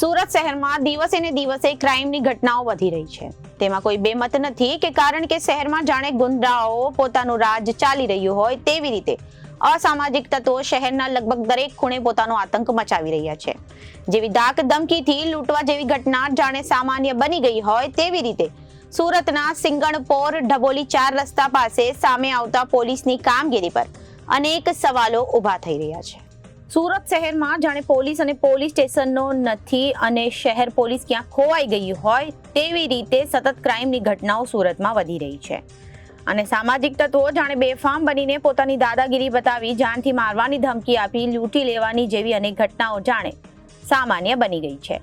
સુરત શહેરમાં દિવસે ને દિવસે ક્રાઇમની ઘટનાઓ વધી રહી છે. તેમાં કોઈ બેમત નથી કે કારણ કે શહેરમાં જાણે ગુંડાઓ પોતાનું રાજ ચાલી રહ્યું હોય તેવી રીતે. અસામાજિક તત્વો શહેરના લગભગ દરેક ખૂણે પોતાનો આતંક મચાવી રહ્યા છે. જેવી ધાક ધમકીથી લૂંટવા જેવી ઘટના જાણે સામાન્ય બની ગઈ હોય તેવી રીતે. સુરતના સિંગણપોર ઢબોલી ચાર રસ્તા પાસે સામે આવતા પોલીસની કામગીરી પર અનેક સવાલો ઊભા થઈ રહ્યા છે. સુરત શહેરમાં જાણે પોલીસ અને પોલીસ સ્ટેશનનો નથી અને શહેર પોલીસ ક્યાં ખોવાઈ ગઈ હોય તેવી રીતે સતત ક્રાઇમની ઘટનાઓ સુરતમાં વધી રહી છે. અને સામાજિક તત્વો જાણે બેફામ બનીને પોતાની દાદાગીરી બતાવી જાનથી મારવાની ધમકી આપી, લૂંટી લેવાની જેવી અનેક ઘટનાઓ જાણે સામાન્ય બની ગઈ છે.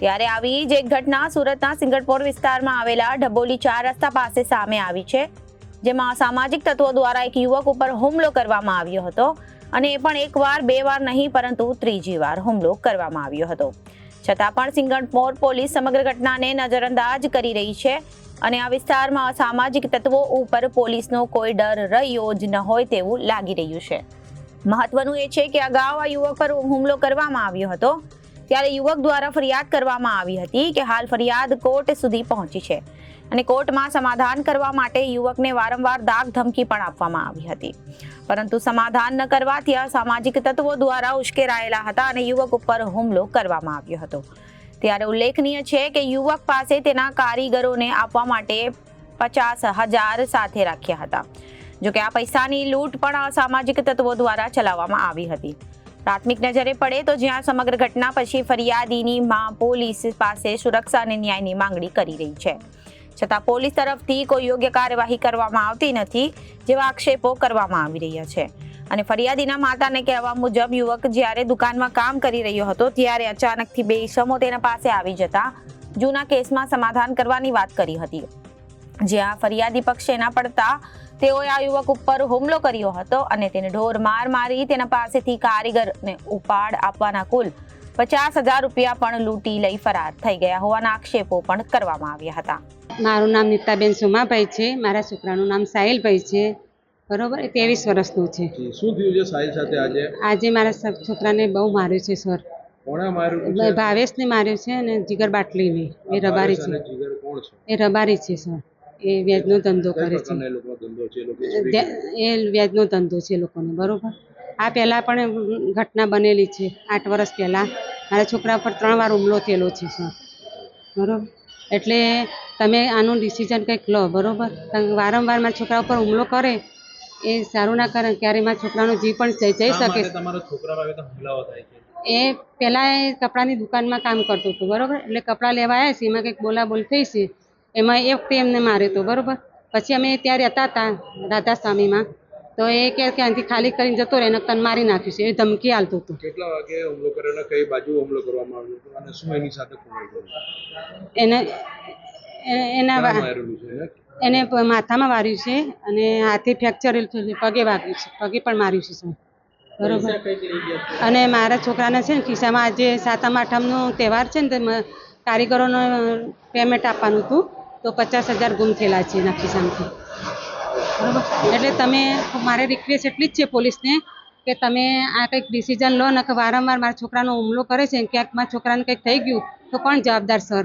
ત્યારે આવી જ એક ઘટના સુરતના સિંગટપોર વિસ્તારમાં આવેલા ઢબોલી ચાર રસ્તા પાસે સામે આવી છે, જેમાં સામાજિક તત્વો દ્વારા એક યુવક ઉપર હુમલો કરવામાં આવ્યો હતો. અને એ પણ એકવાર બે વાર નહીં, પરંતુ ત્રીજી વાર હુમલો કરવામાં આવ્યો હતો. છતાં પણ સિંગણપોર પોલીસ સમગ્ર ઘટનાને નજરઅંદાજ કરી રહી છે અને આ વિસ્તારમાં અસામાજિક તત્વો ઉપર પોલીસનો કોઈ ડર રહ્યો જ ન હોય તેવું લાગી રહ્યું છે. મહત્વનું એ છે કે અગાઉ આ યુવક પર હુમલો કરવામાં આવ્યો હતો. ત્યારે યુવક દ્વારા ફરિયાદ કરવામાં આવી હતી કે હાલ ફરિયાદ કોર્ટ સુધી પહોંચી છે. અને કોર્ટમાં સમાધાન કરવા માટે યુવકને વારંવાર દાગ ધમકી પણ આપવામાં આવી હતી. પરંતુ સમાધાન ન કરવાથી સામાજિક તત્વો દ્વારા ઉશ્કેરાયેલા હતા અને યુવક ઉપર હુમલો કરવામાં આવ્યો હતો. ત્યારે ઉલ્લેખનીય છે કે યુવક પાસે તેના કારીગરોને આપવા માટે પચાસ હજાર સાથે રાખ્યા હતા. જોકે આ પૈસાની લૂંટ પણ અસામાજિક તત્વો દ્વારા ચલાવવામાં આવી હતી. પ્રાથમિક નજરે પડે તો જ્યાં સમગ્ર ઘટના પછી ફરિયાદીની માં પોલીસ પાસે સુરક્ષા અને ન્યાયની માંગણી કરી રહી છે. છતાં પોલીસ તરફથી કોઈ યોગ્ય કાર્યવાહી કરવામાં આવતી નથી જેવા આક્ષેપો કરવામાં આવી રહ્યા છે. અને ફરિયાદીના માતાને કહેવા મુજબ યુવક જ્યારે દુકાનમાં કામ કરી રહ્યો હતો ત્યારે અચાનકથી બે ઈસમો તેના પાસે આવી જતા જૂના કેસમાં સમાધાન કરવાની વાત કરી હતી. જ્યાં ફરિયાદી પક્ષે ના પડતા તેઓએ આ યુવક ઉપર હુમલો કર્યો હતો અને તેને ઢોર માર મારી તેના પાસેથી કારીગરને ઉપાડ આપવાના કુલ પચાસ હજાર રૂપિયા પણ લૂંટી લઈ ફરાર થઈ ગયા હોવાના આક્ષેપો પણ કરવામાં આવ્યા હતા. મારું નામ નીતાબેન સુમાભાઈ છે. મારા છોકરાનું નામ સાહિલભાઈ છે. બરોબર? ત્રેવીસ વર્ષનું છે. શું થયું છે સાહિલ સાથે આજે? આજે મારા છોકરાને બહુ માર્યું છે સર. કોણે ભાવેશને માર્યો છે અને જીગર બાટલીને. એ રબારી છે. છે? એ રબારી છે સર. એ વ્યાજનો ધંધો કરે છે. એ વ્યાજનો ધંધો છે લોકોને બરાબર? આ પહેલાં પણ ઘટના બનેલી છે આઠ વર્ષ પહેલાં. મારા છોકરા પર ત્રણ વાર હુમલો થયેલો છે સર. બરોબર? એટલે તમે આનું ડિસિઝન કંઈક લો બરોબર? વારંવાર મારા છોકરા ઉપર હુમલો કરે એ સારું ના કરે ક્યારે મારા છોકરાનો જીવ પણ જઈ શકે એ પહેલાં એ કપડાની દુકાનમાં કામ કરતો હતો બરોબર? એટલે કપડાં લેવા આવ્યા છે એમાં કંઈક બોલાબોલ થઈ છે. એમાં એક વખતે એમને માર્યું હતું બરાબર? પછી અમે ત્યાં રહેતા હતા રાધા સ્વામીમાં તો એ કે કે ખાલી કરીને જતો રહે એને તને મારી નાખ્યું છે એ ધમકી હાલતું હતું. કેટલા વાગે હુમલો કર્યો અને કઈ બાજુ હુમલો કરવામાં આવ્યો હતો અને શું એની સાથે એને એના છે એને? માથામાં વાર્યું છે અને હાથે ફ્રેક્ચર પગે વાગ્યું છે પગે પણ માર્યું છે સર બરોબર? અને મારા છોકરાને છે ને ખિસ્સામાં આજે સાતમ આઠમનો તહેવાર છે ને કારીગરોનો પેમેન્ટ આપવાનું હતું. તો પચાસ હજાર ગુમ થયેલા છે એના ખિસ્સામાંથી બરાબર? એટલે તમે, મારે રિક્વેસ્ટ એટલી જ છે પોલીસને કે તમે આ કંઈક ડિસિઝન લો ને કે વારંવાર મારા છોકરાનો હુમલો કરે છે ક્યાંક મારા છોકરાને કંઈક થઈ ગયું તો કોણ જવાબદાર સર